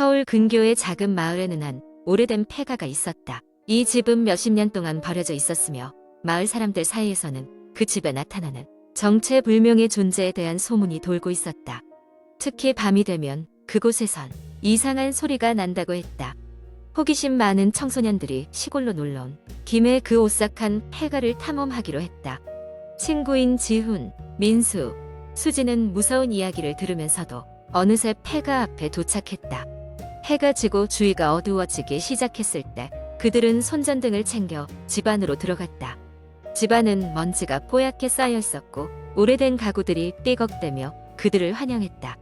서울 근교의 작은 마을에는 한 오래된 폐가가 있었다. 이 집은 몇십 년 동안 버려져 있었으며 마을 사람들 사이에서는 그 집에 나타나는 정체불명의 존재에 대한 소문이 돌고 있었다. 특히 밤이 되면 그곳에선 이상한 소리가 난다고 했다. 호기심 많은 청소년들이 시골로 놀러온 김에 그 오싹한 폐가를 탐험하기로 했다. 친구인 지훈, 민수, 수지는 무서운 이야기를 들으면서도 어느새 폐가 앞에 도착했다. 해가 지고 주위가 어두워지기 시작했을 때 그들은 손전등을 챙겨 집 안으로 들어갔다. 집 안은 먼지가 뽀얗게 쌓여 있었고 오래된 가구들이 삐걱대며 그들을 환영했다.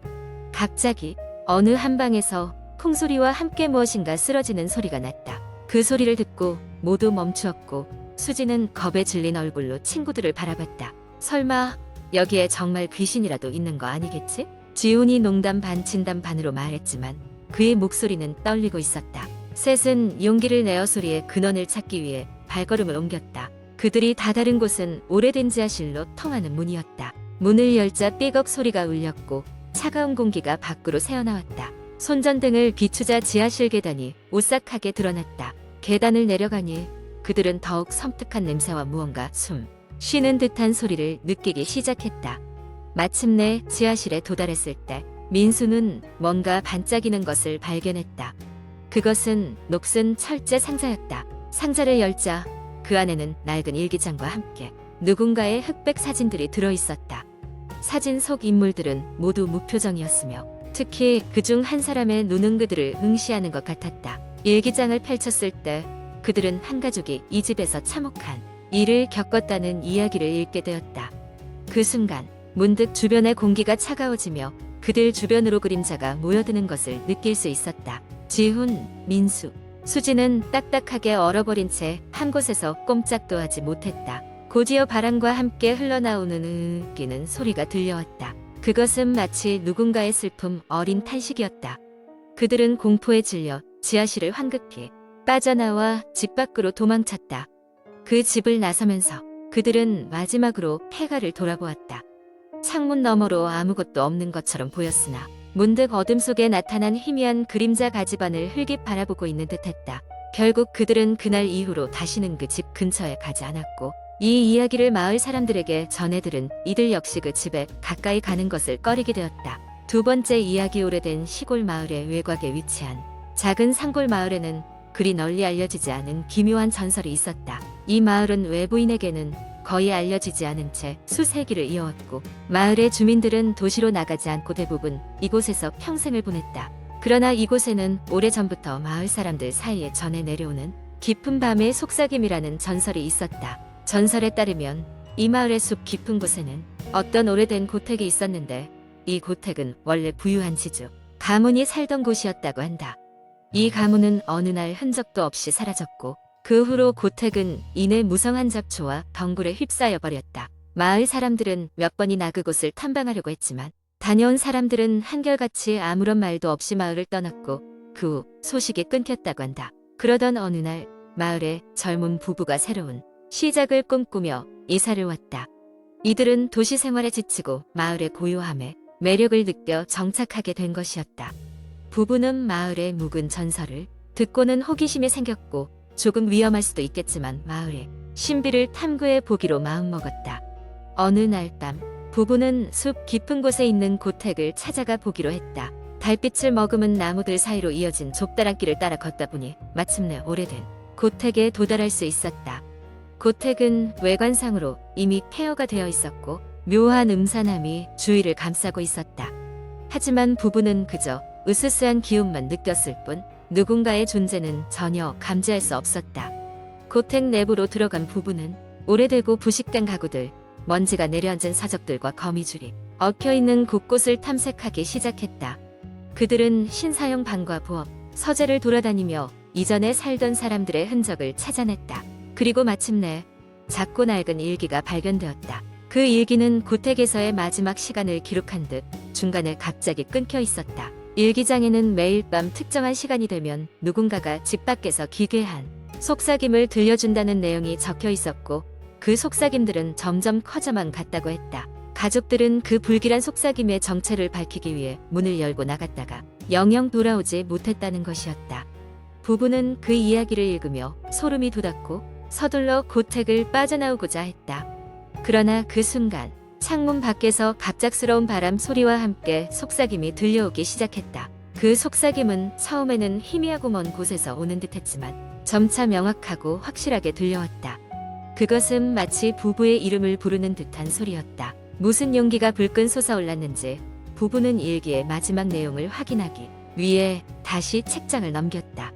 갑자기 어느 한 방에서 콩소리와 함께 무엇인가 쓰러지는 소리가 났다. 그 소리를 듣고 모두 멈추었고 수지는 겁에 질린 얼굴로 친구들을 바라봤다. 설마 여기에 정말 귀신이라도 있는 거 아니겠지? 지훈이 농담 반 진담 반으로 말했지만 그의 목소리는 떨리고 있었다. 셋은 용기를 내어 소리의 근원을 찾기 위해 발걸음을 옮겼다. 그들이 다다른 곳은 오래된 지하실로 통하는 문이었다. 문을 열자 삐걱 소리가 울렸고 차가운 공기가 밖으로 새어나왔다. 손전등을 비추자 지하실 계단이 오싹하게 드러났다. 계단을 내려가니 그들은 더욱 섬뜩한 냄새와 무언가 숨 쉬는 듯한 소리를 느끼기 시작했다. 마침내 지하실에 도달했을 때 민수는 뭔가 반짝이는 것을 발견했다. 그것은 녹슨 철제 상자였다. 상자를 열자 그 안에는 낡은 일기장과 함께 누군가의 흑백 사진들이 들어 있었다. 사진 속 인물들은 모두 무표정이었으며 특히 그중 한 사람의 눈은 그들을 응시하는 것 같았다. 일기장을 펼쳤을 때 그들은 한 가족이 이 집에서 참혹한 일을 겪었다는 이야기를 읽게 되었다. 그 순간 문득 주변의 공기가 차가워지며 그들 주변으로 그림자가 모여드는 것을 느낄 수 있었다. 지훈, 민수, 수지는 딱딱하게 얼어버린 채 한 곳에서 꼼짝도 하지 못했다. 곧이어 바람과 함께 흘러나오는 으끼는 소리가 들려왔다. 그것은 마치 누군가의 슬픔 어린 탄식이었다. 그들은 공포에 질려 지하실을 황급히 빠져나와 집 밖으로 도망쳤다. 그 집을 나서면서 그들은 마지막으로 폐가를 돌아보았다. 창문 너머로 아무것도 없는 것처럼 보였으나 문득 어둠 속에 나타난 희미한 그림자 가지반을 흘깃 바라보고 있는 듯했다. 결국 그들은 그날 이후로 다시는 그 집 근처에 가지 않았고 이 이야기를 마을 사람들에게 전해들은 이들 역시 그 집에 가까이 가는 것을 꺼리게 되었다. 두 번째 이야기 오래된 시골 마을의 외곽에 위치한 작은 산골 마을에는 그리 널리 알려지지 않은 기묘한 전설이 있었다. 이 마을은 외부인에게는 거의 알려지지 않은 채 수세기를 이어왔고 마을의 주민들은 도시로 나가지 않고 대부분 이곳에서 평생을 보냈다. 그러나 이곳에는 오래전부터 마을 사람들 사이에 전해 내려오는 깊은 밤의 속삭임이라는 전설이 있었다. 전설에 따르면 이 마을의 숲 깊은 곳에는 어떤 오래된 고택이 있었는데 이 고택은 원래 부유한 지주 가문이 살던 곳이었다고 한다. 이 가문은 어느 날 흔적도 없이 사라졌고 그 후로 고택은 이내 무성한 잡초와 덩굴에 휩싸여 버렸다. 마을 사람들은 몇 번이나 그곳을 탐방하려고 했지만 다녀온 사람들은 한결같이 아무런 말도 없이 마을을 떠났고 그 후 소식이 끊겼다고 한다. 그러던 어느 날 마을에 젊은 부부가 새로운 시작을 꿈꾸며 이사를 왔다. 이들은 도시 생활에 지치고 마을의 고요함에 매력을 느껴 정착하게 된 것이었다. 부부는 마을의 묵은 전설을 듣고는 호기심이 생겼고 조금 위험할 수도 있겠지만 마을의 신비를 탐구해 보기로 마음먹었다. 어느 날 밤 부부는 숲 깊은 곳에 있는 고택을 찾아가 보기로 했다. 달빛을 머금은 나무들 사이로 이어진 좁다란 길을 따라 걷다 보니 마침내 오래된 고택에 도달할 수 있었다. 고택은 외관상으로 이미 폐허가 되어 있었고 묘한 음산함이 주위를 감싸고 있었다. 하지만 부부는 그저 으스스한 기운만 느꼈을 뿐 누군가의 존재는 전혀 감지할 수 없었다. 고택 내부로 들어간 부부는 오래되고 부식된 가구들, 먼지가 내려앉은 사적들과 거미줄이 얽혀있는 곳곳을 탐색하기 시작했다. 그들은 신사용 방과 부엌, 서재를 돌아다니며 이전에 살던 사람들의 흔적을 찾아냈다. 그리고 마침내 작고 낡은 일기가 발견되었다. 그 일기는 고택에서의 마지막 시간을 기록한 듯 중간에 갑자기 끊겨 있었다. 일기장에는 매일 밤 특정한 시간이 되면 누군가가 집 밖에서 기괴한 속삭임을 들려준다는 내용이 적혀 있었고 그 속삭임들은 점점 커져만 갔다고 했다. 가족들은 그 불길한 속삭임의 정체를 밝히기 위해 문을 열고 나갔다가 영영 돌아오지 못했다는 것이었다. 부부는 그 이야기를 읽으며 소름이 돋았고 서둘러 고택을 빠져나오고자 했다. 그러나 그 순간 창문 밖에서 갑작스러운 바람 소리와 함께 속삭임이 들려오기 시작했다. 그 속삭임은 처음에는 희미하고 먼 곳에서 오는 듯했지만 점차 명확하고 확실하게 들려왔다. 그것은 마치 부부의 이름을 부르는 듯한 소리였다. 무슨 용기가 불끈 솟아올랐는지 부부는 일기의 마지막 내용을 확인하기 위해 다시 책장을 넘겼다.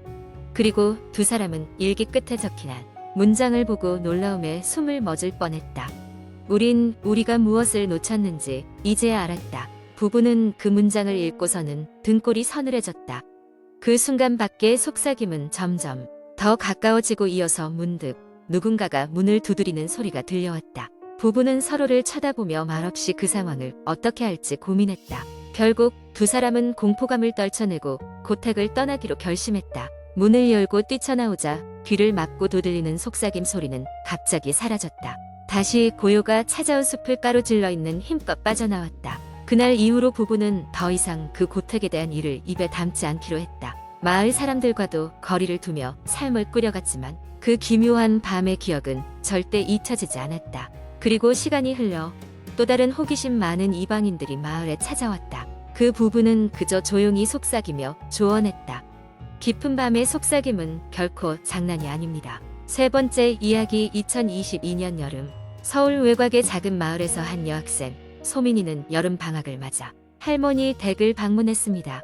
그리고 두 사람은 일기 끝에 적힌 한 문장을 보고 놀라움에 숨을 멎을 뻔했다. 우린 우리가 무엇을 놓쳤는지 이제야 알았다. 부부는 그 문장을 읽고서는 등골이 서늘해졌다. 그 순간 밖의 속삭임은 점점 더 가까워지고 이어서 문득 누군가가 문을 두드리는 소리가 들려왔다. 부부는 서로를 쳐다보며 말없이 그 상황을 어떻게 할지 고민했다. 결국 두 사람은 공포감을 떨쳐내고 고택을 떠나기로 결심했다. 문을 열고 뛰쳐나오자 귀를 막고 도들리는 속삭임 소리는 갑자기 사라졌다. 다시 고요가 찾아온 숲을 가로질러 있는 힘껏 빠져나왔다. 그날 이후로 부부는 더 이상 그 고택에 대한 일을 입에 담지 않기로 했다. 마을 사람들과도 거리를 두며 삶을 꾸려갔지만 그 기묘한 밤의 기억은 절대 잊혀지지 않았다. 그리고 시간이 흘러 또 다른 호기심 많은 이방인들이 마을에 찾아왔다. 그 부부는 그저 조용히 속삭이며 조언했다. 깊은 밤의 속삭임은 결코 장난이 아닙니다. 세 번째 이야기 2022년 여름 서울 외곽의 작은 마을에서 한 여학생 소민이는 여름 방학을 맞아 할머니 댁을 방문했습니다.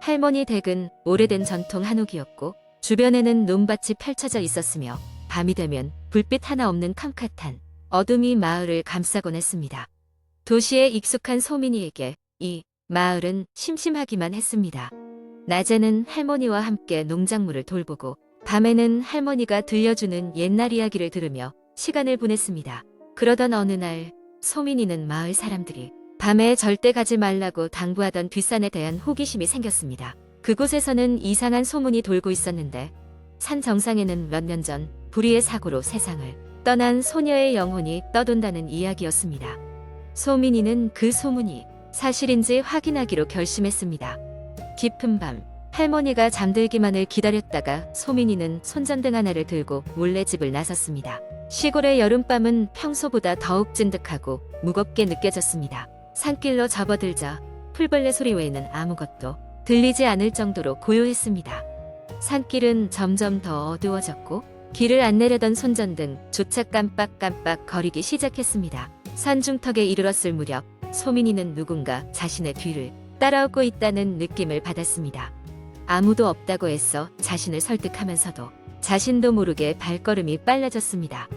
할머니 댁은 오래된 전통 한옥이었고 주변에는 논밭이 펼쳐져 있었으며 밤이 되면 불빛 하나 없는 캄캄한 어둠이 마을을 감싸곤 했습니다. 도시에 익숙한 소민이에게 이 마을은 심심하기만 했습니다. 낮에는 할머니와 함께 농작물을 돌보고 밤에는 할머니가 들려주는 옛날 이야기를 들으며 시간을 보냈습니다. 그러던 어느 날 소민이는 마을 사람들이 밤에 절대 가지 말라고 당부하던 뒷산에 대한 호기심이 생겼습니다. 그곳에서는 이상한 소문이 돌고 있었는데 산 정상에는 몇 년 전 불의의 사고로 세상을 떠난 소녀의 영혼이 떠돈다는 이야기였습니다. 소민이는 그 소문이 사실인지 확인하기로 결심했습니다. 깊은 밤 할머니가 잠들기만을 기다렸다가 소민이는 손전등 하나를 들고 몰래 집을 나섰습니다. 시골의 여름밤은 평소보다 더욱 찐득하고 무겁게 느껴졌습니다. 산길로 접어들자 풀벌레 소리 외에는 아무것도 들리지 않을 정도로 고요했습니다. 산길은 점점 더 어두워졌고 길을 안 내려던 손전등 조차 깜빡깜빡 거리기 시작했습니다. 산중턱에 이르렀을 무렵 소민이는 누군가 자신의 뒤를 따라오고 있다는 느낌을 받았습니다. 아무도 없다고 애써 자신을 설득하면서도 자신도 모르게 발걸음이 빨라졌습니다.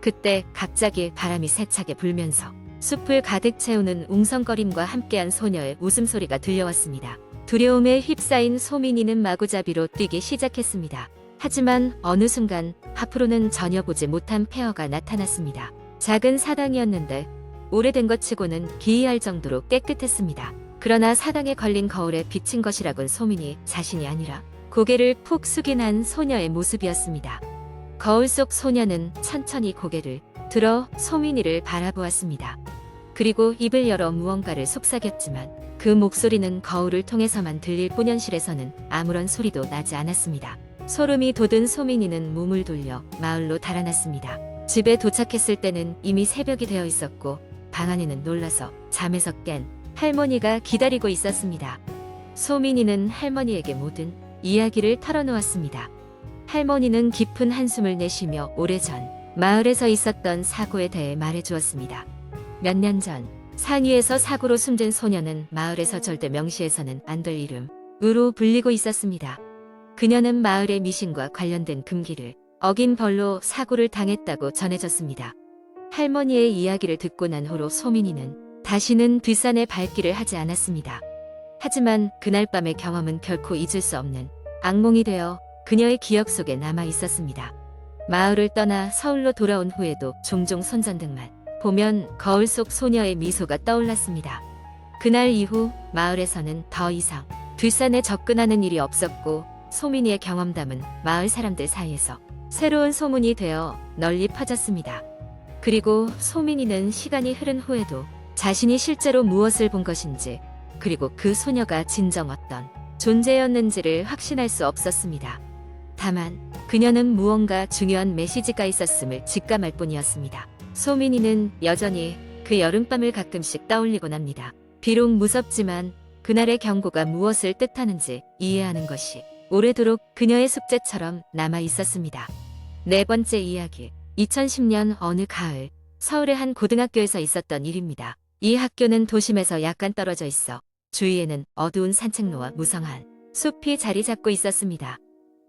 그때 갑자기 바람이 세차게 불면서 숲을 가득 채우는 웅성거림과 함께한 소녀의 웃음소리가 들려왔습니다. 두려움에 휩싸인 소민이는 마구잡이로 뛰기 시작했습니다. 하지만 어느 순간 앞으로는 전혀 보지 못한 폐허가 나타났습니다. 작은 사당이었는데 오래된 것 치고는 기이할 정도로 깨끗했습니다. 그러나 사당에 걸린 거울에 비친 것이라곤 소민이 자신이 아니라 고개를 푹 숙인 한 소녀의 모습이었습니다. 거울 속 소녀는 천천히 고개를 들어 소민이를 바라보았습니다. 그리고 입을 열어 무언가를 속삭였지만 그 목소리는 거울을 통해서만 들릴 뿐 현실에서는 아무런 소리도 나지 않았습니다. 소름이 돋은 소민이는 몸을 돌려 마을로 달아났습니다. 집에 도착했을 때는 이미 새벽이 되어 있었고 방 안에는 놀라서 잠에서 깬 할머니가 기다리고 있었습니다. 소민이는 할머니에게 모든 이야기를 털어놓았습니다. 할머니는 깊은 한숨을 내쉬며 오래전 마을에서 있었던 사고에 대해 말해주었습니다. 몇 년 전 산 위에서 사고로 숨진 소녀는 마을에서 절대 명시해서는 안 될 이름으로 불리고 있었습니다. 그녀는 마을의 미신과 관련된 금기를 어긴 벌로 사고를 당했다고 전해졌습니다. 할머니의 이야기를 듣고 난 후로 소민이는 다시는 뒷산에 발길을 하지 않았습니다. 하지만 그날 밤의 경험은 결코 잊을 수 없는 악몽이 되어 그녀의 기억 속에 남아 있었습니다. 마을을 떠나 서울로 돌아온 후에도 종종 손전등만 보면 거울 속 소녀의 미소가 떠올랐습니다. 그날 이후 마을에서는 더 이상 뒷산에 접근하는 일이 없었고 소민이의 경험담은 마을 사람들 사이에서 새로운 소문이 되어 널리 퍼졌습니다. 그리고 소민이는 시간이 흐른 후에도 자신이 실제로 무엇을 본 것인지 그리고 그 소녀가 진정 어떤 존재였는지를 확신할 수 없었습니다. 다만 그녀는 무언가 중요한 메시지가 있었음을 직감할 뿐이었습니다. 소민이는 여전히 그 여름밤을 가끔씩 떠올리곤 합니다. 비록 무섭지만 그날의 경고가 무엇을 뜻하는지 이해하는 것이 오래도록 그녀의 숙제처럼 남아 있었습니다. 네 번째 이야기. 2010년 어느 가을 서울의 한 고등학교에서 있었던 일입니다. 이 학교는 도심에서 약간 떨어져 있어 주위에는 어두운 산책로와 무성한 숲이 자리 잡고 있었습니다.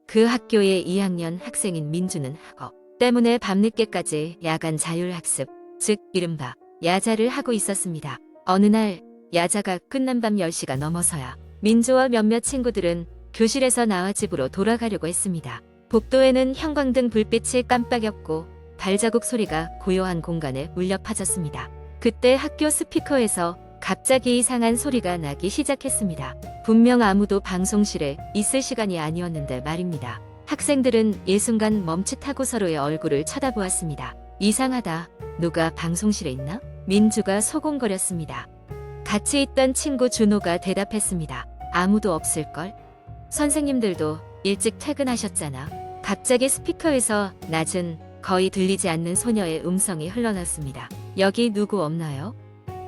그 학교의 2학년 학생인 민주는 학업 때문에 밤늦게까지 야간 자율학습, 즉 이른바 야자를 하고 있었습니다. 어느 날 야자가 끝난 밤 10시가 넘어서야 민주와 몇몇 친구들은 교실에서 나와 집으로 돌아가려고 했습니다. 복도에는 형광등 불빛이 깜빡였고 발자국 소리가 고요한 공간에 울려 퍼졌습니다. 그때 학교 스피커에서 갑자기 이상한 소리가 나기 시작했습니다. 분명 아무도 방송실에 있을 시간이 아니었는데 말입니다. 학생들은 일순간 멈칫하고 서로의 얼굴을 쳐다보았습니다. 이상하다. 누가 방송실에 있나? 민주가 소곤거렸습니다. 같이 있던 친구 준호가 대답했습니다. 아무도 없을걸? 선생님들도 일찍 퇴근하셨잖아. 갑자기 스피커에서 낮은 거의 들리지 않는 소녀의 음성이 흘러났습니다. 여기 누구 없나요?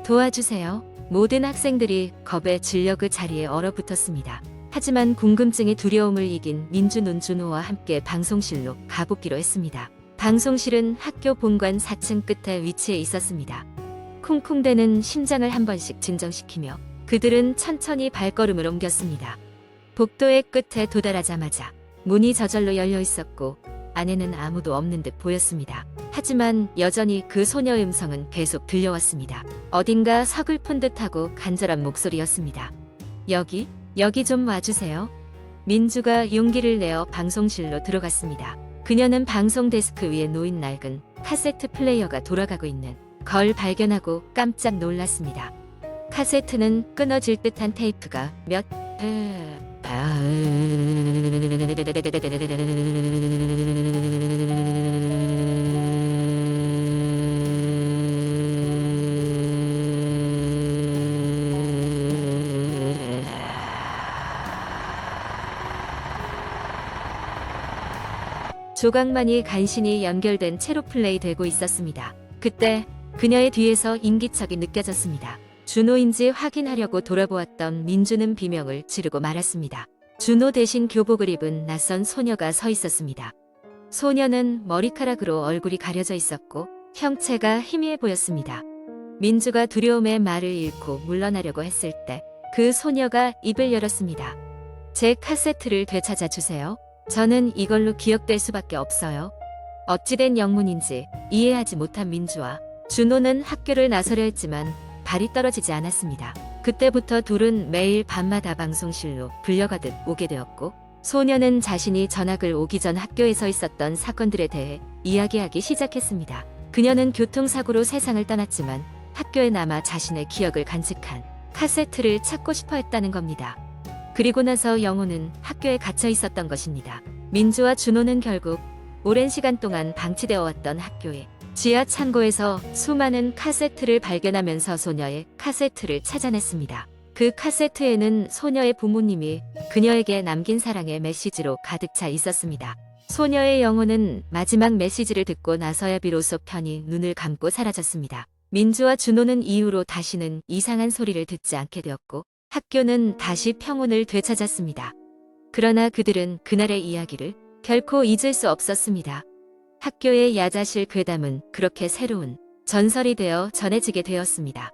도와주세요. 모든 학생들이 겁에 질려 그 자리에 얼어붙었습니다. 하지만 궁금증이 두려움을 이긴 민주는 준호와 함께 방송실로 가보기로 했습니다. 방송실은 학교 본관 4층 끝에 위치해 있었습니다. 쿵쿵대는 심장을 한 번씩 진정시키며 그들은 천천히 발걸음을 옮겼습니다. 복도의 끝에 도달하자마자 문이 저절로 열려 있었고 안에는 아무도 없는 듯 보였습니다. 하지만 여전히 그 소녀의 음성은 계속 들려왔습니다. 어딘가 서글픈 듯하고 간절한 목소리였습니다. 여기, 여기 좀 와주세요. 민주가 용기를 내어 방송실로 들어갔습니다. 그녀는 방송 데스크 위에 놓인 낡은 카세트 플레이어가 돌아가고 있는 걸 발견하고 깜짝 놀랐습니다. 카세트는 끊어질 듯한 테이프가 몇, 으, 조각만이 간신히 연결된 채로 플레이 되고 있었습니다. 그때 그녀의 뒤에서 인기척이 느껴졌습니다. 준호인지 확인하려고 돌아보았던 민주는 비명을 지르고 말았습니다. 준호 대신 교복을 입은 낯선 소녀가 서 있었습니다. 소녀는 머리카락으로 얼굴이 가려져 있었고 형체가 희미해 보였습니다. 민주가 두려움의 말을 잃고 물러나려고 했을 때 그 소녀가 입을 열었습니다. 제 카세트를 되찾아 주세요. 저는 이걸로 기억될 수밖에 없어요. 어찌된 영문인지 이해하지 못한 민주와 준호는 학교를 나서려 했지만 발이 떨어지지 않았습니다. 그때부터 둘은 매일 밤마다 방송실로 불려가듯 오게 되었고 소녀는 자신이 전학을 오기 전 학교에서 있었던 사건들에 대해 이야기하기 시작했습니다. 그녀는 교통사고로 세상을 떠났지만 학교에 남아 자신의 기억을 간직한 카세트를 찾고 싶어 했다는 겁니다. 그리고 나서 영호는 학교에 갇혀 있었던 것입니다. 민주와 준호는 결국 오랜 시간 동안 방치되어 왔던 학교에 지하 창고에서 수많은 카세트를 발견하면서 소녀의 카세트를 찾아냈습니다. 그 카세트에는 소녀의 부모님이 그녀에게 남긴 사랑의 메시지로 가득 차 있었습니다. 소녀의 영혼은 마지막 메시지를 듣고 나서야 비로소 편히 눈을 감고 사라졌습니다. 민주와 준호는 이후로 다시는 이상한 소리를 듣지 않게 되었고 학교는 다시 평온을 되찾았습니다. 그러나 그들은 그날의 이야기를 결코 잊을 수 없었습니다. 학교의 야자실 괴담은 그렇게 새로운 전설이 되어 전해지게 되었습니다.